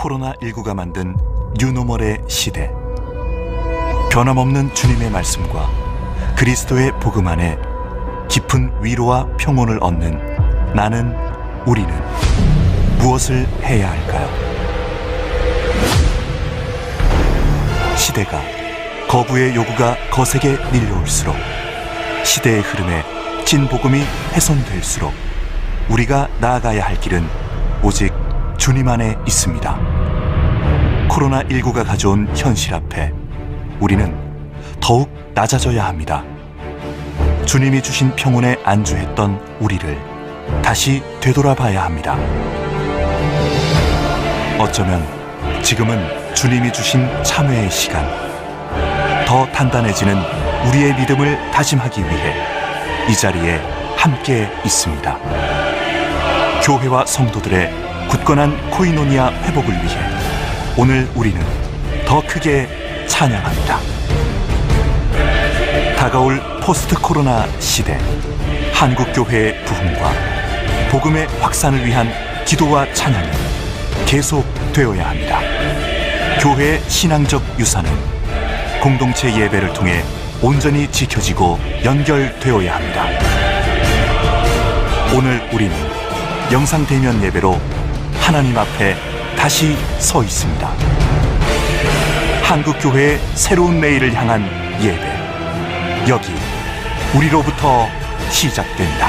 코로나19가 만든 뉴노멀의 시대. 변함없는 주님의 말씀과 그리스도의 복음 안에 깊은 위로와 평온을 얻는 나는 우리는 무엇을 해야 할까요? 시대가 거부의 요구가 거세게 밀려올수록 시대의 흐름에 진복음이 훼손될수록 우리가 나아가야 할 길은 오직 주님 안에 있습니다. 코로나19가 가져온 현실 앞에 우리는 더욱 낮아져야 합니다. 주님이 주신 평온에 안주했던 우리를 다시 되돌아봐야 합니다. 어쩌면 지금은 주님이 주신 참회의 시간, 더 단단해지는 우리의 믿음을 다짐하기 위해 이 자리에 함께 있습니다. 교회와 성도들의 굳건한 코이노니아 회복을 위해 오늘 우리는 더 크게 찬양합니다. 다가올 포스트 코로나 시대 한국 교회의 부흥과 복음의 확산을 위한 기도와 찬양은 계속 되어야 합니다. 교회의 신앙적 유산은 공동체 예배를 통해 온전히 지켜지고 연결되어야 합니다. 오늘 우리는 영상 대면 예배로 하나님 앞에 다시 서 있습니다. 한국 교회의 새로운 내일을 향한 예배. 여기 우리로부터 시작된다.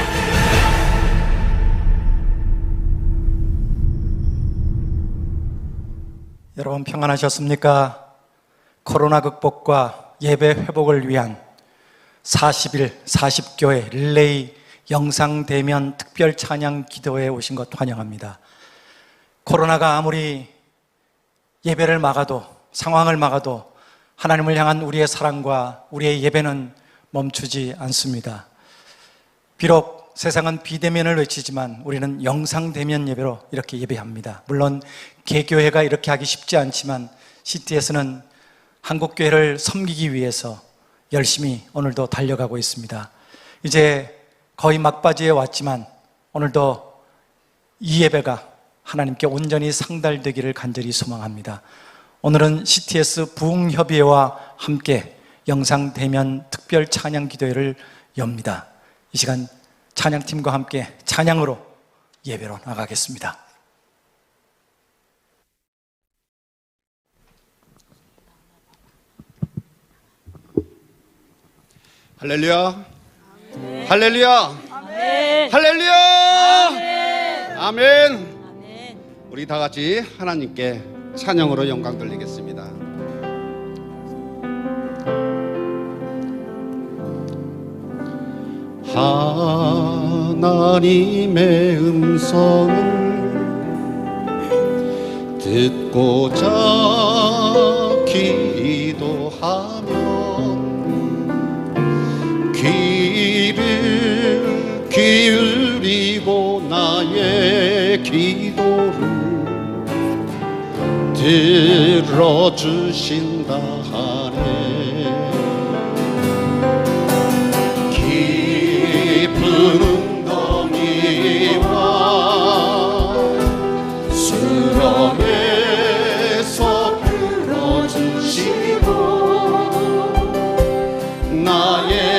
여러분 평안하셨습니까? 코로나 극복과 예배 회복을 위한 40일 40교회 릴레이 영상 대면 특별 찬양 기도에 오신 것 환영합니다. 코로나가 아무리 예배를 막아도 상황을 막아도 하나님을 향한 우리의 사랑과 우리의 예배는 멈추지 않습니다. 비록 세상은 비대면을 외치지만 우리는 영상 대면 예배로 이렇게 예배합니다. 물론 개교회가 이렇게 하기 쉽지 않지만 CTS는 한국 교회를 섬기기 위해서 열심히 오늘도 달려가고 있습니다. 이제 거의 막바지에 왔지만 오늘도 이 예배가 하나님께 온전히 상달되기를 간절히 소망합니다. 오늘은 CTS 부흥협의회와 함께 영상 대면 특별 찬양 기도회를 엽니다. 이 시간 찬양팀과 함께 찬양으로 예배로 나가겠습니다. 할렐루야. 할렐루야. 할렐루야. 아멘. 우리 다 같이 하나님께 찬양으로 영광 돌리겠습니다. 하나님의 음성은 듣고자 들어주신다 하네. 깊은 웅덩이와 수렁에서 풀어주시고 나의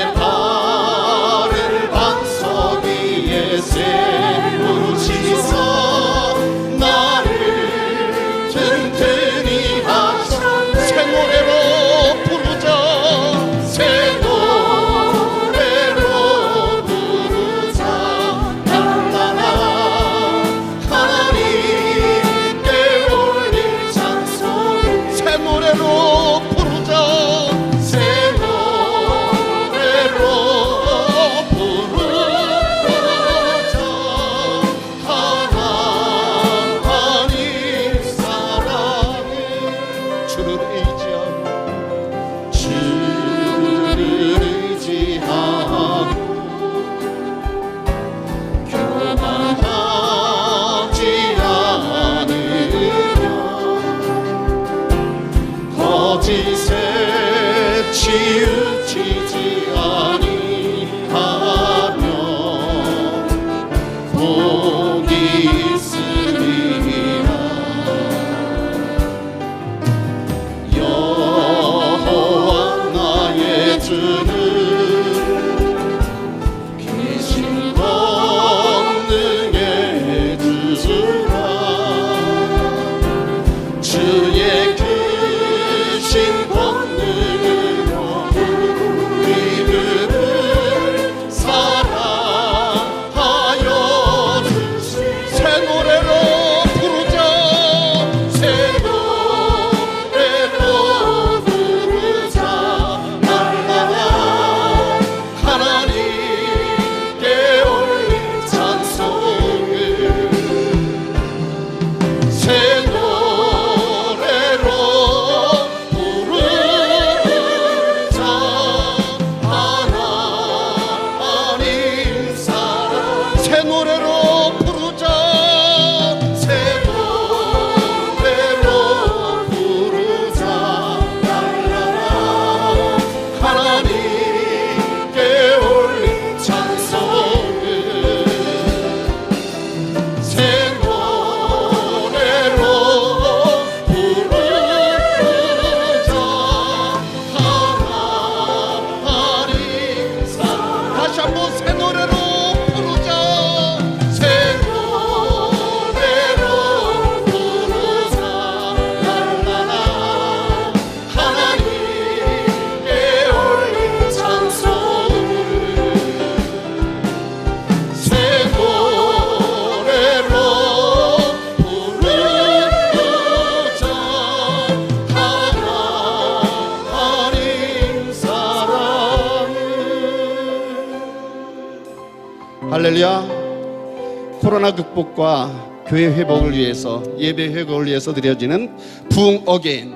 할렐루야. 코로나 극복과 교회 회복을 위해서 예배 회복을 위해서 드려지는 부흥 어게인.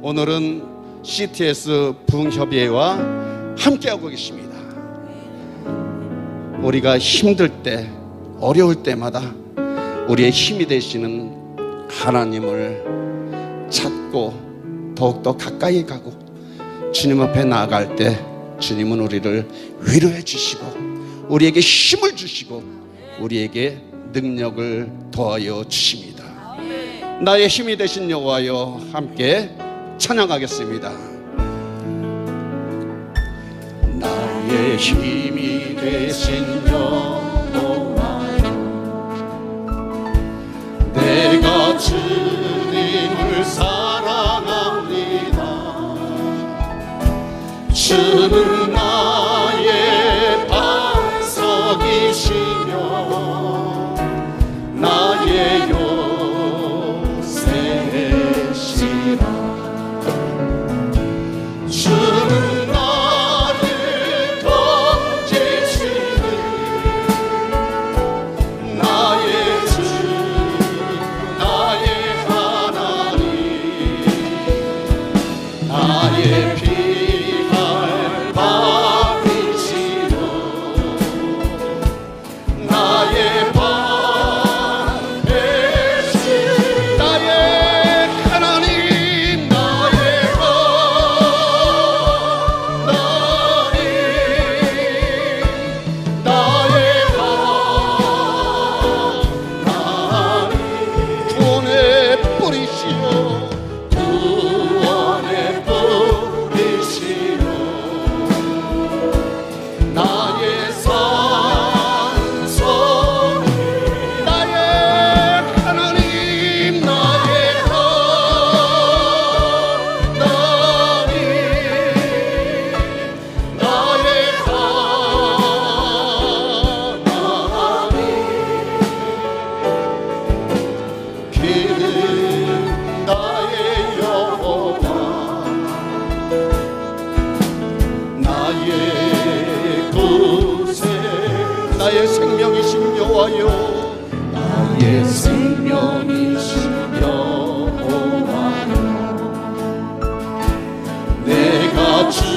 오늘은 CTS 부흥 협의회와 함께하고 계십니다. 우리가 힘들 때, 어려울 때마다 우리의 힘이 되시는 하나님을 찾고 더욱더 가까이 가고 주님 앞에 나아갈 때 주님은 우리를 위로해 주시고 우리에게 힘을 주시고 우리에게 능력을 더하여 주십니다. 나의 힘이 되신 여호와여 함께 찬양하겠습니다. 나의 힘이 되신 여호와 내가 주님을 사랑합니다 주는 내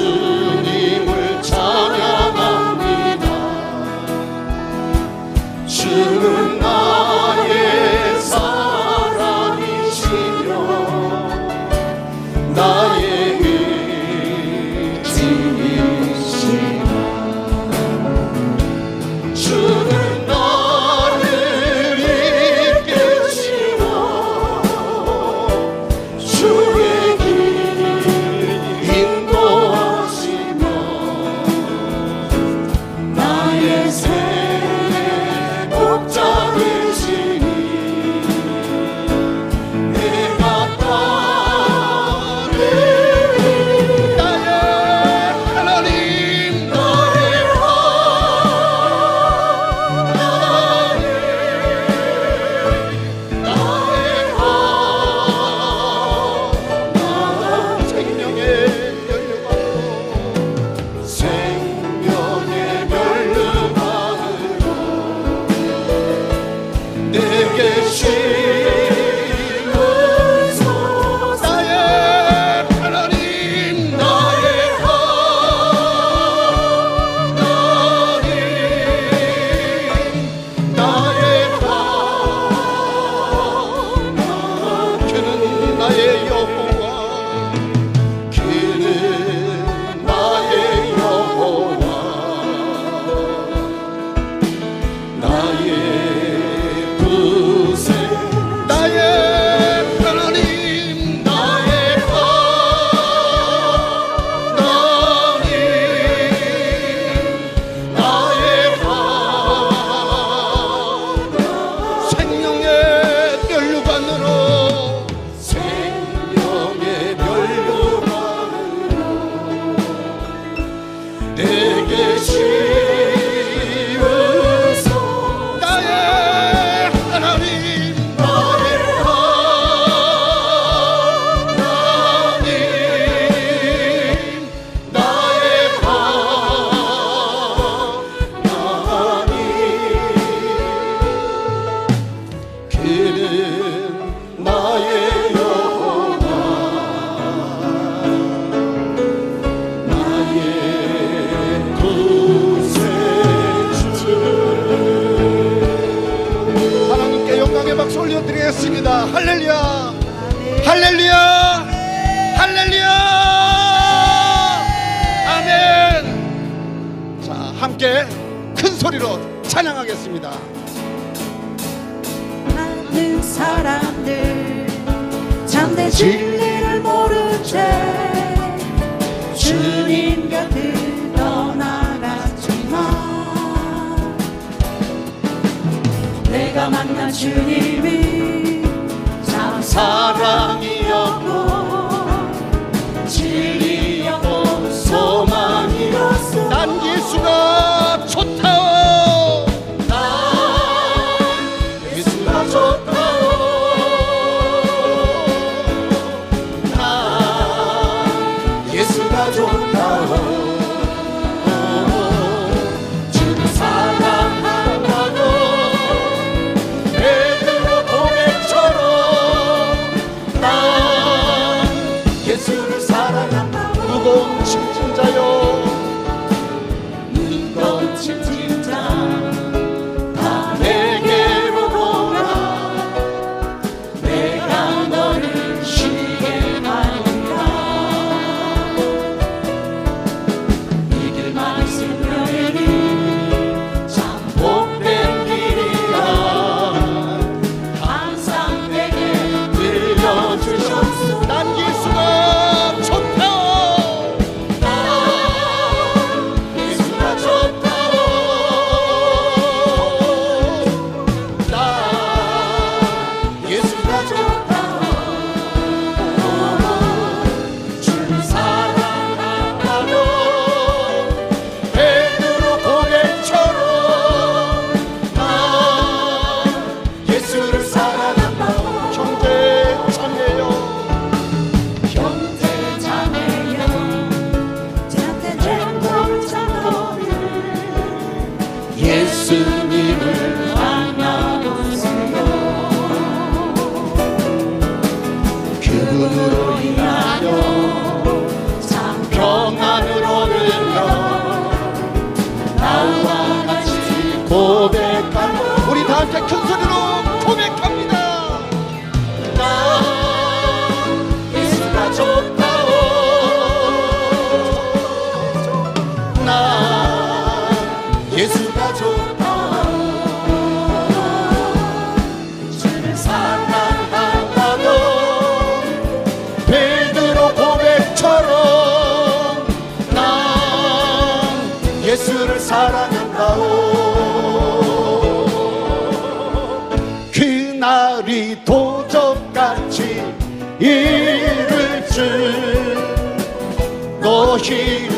Yeah. 찬양하겠습니다. 많은 사람들 참된 진리를 모른 채 주님 곁을 떠나갔지만 내가 만난 주님이 참 사랑이었고 진리였고 소망이었어 난 예수가 사랑한다오. 그날이 도적같이 이를 줄 너희